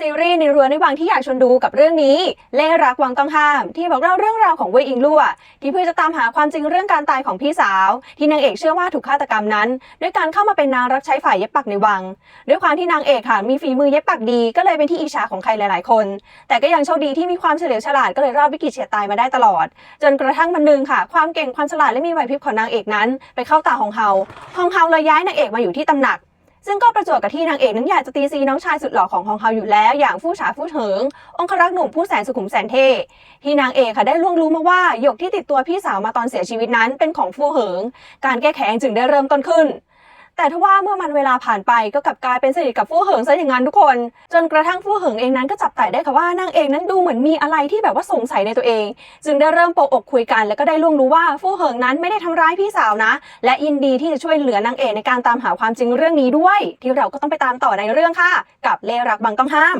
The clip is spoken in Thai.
ซีรีส์ในเรือในวังที่อยากชวนดูกับเรื่องนี้ เล่รักวังต้องห้าม ที่บอกเล่าเรื่องราวของเวยอิงลั่วที่เพื่อจะตามหาความจริงเรื่องการตายของพี่สาว ที่นางเอกเชื่อว่าถูกฆาตกรรมนั้น ด้วยการเข้ามาเป็นนางรับใช้ฝ่ายเย็บปักในวัง ด้วยความที่นางเอกค่ะมีฝีมือเย็บปักดี ก็เลยเป็นที่อิจฉาของใครหลาย ๆ คน แต่ก็ยังโชคดีที่มีความเฉลียวฉลาดก็เลยรอดวิกฤตเฉียดตายมาได้ตลอด จนกระทั่งวันหนึ่งค่ะ ความเก่งความฉลาดและมีไหวพริบของนางเอกนั้น ไปเข้าตาของเฮาฮองเฮาเลยย้ายนางเอกมาอยู่ที่ตำหนัก ซึ่งก็ประจวบกับที่นางเอกนั้นอยากจะตีซีน้องชายสุดหล่อของฮองเฮาอยู่แล้ว อย่างฟู่ฉาฟู่เถิง องครักษ์หนุ่มผู้แสนสุขุมแสนเท่ที่นางเอกค่ะได้ล่วงรู้มาว่าหยกที่ติดตัวพี่สาวมาตอนเสียชีวิตนั้นเป็นของฟู่เหิง การแก้แค้นจึงได้เริ่มต้นขึ้น แต่ทว่าเมื่อมันเวลาผ่านไปก็กลับกลายเป็นสนิทกับฟู่เหิงซะอย่างนั้นทุกคน จนกระทั่งฟู่เหิงเองนั้นก็จับไต่ได้ค่ะว่านางเอกนั้นดูเหมือนมีอะไรที่แบบว่าสงสัยในตัวเอง จึงได้เริ่มโปกอกคุยกันแล้วก็ได้ล่วงรู้ว่าฟู่เหิงนั้นไม่ได้ทำร้ายพี่สาวนะ และยินดีที่จะช่วยเหลือนางเอกในการตามหาความจริงเรื่องนี้ด้วย ที่เราก็ต้องไปตามต่อในเรื่องค่ะ กับเลรักบังต้องห้าม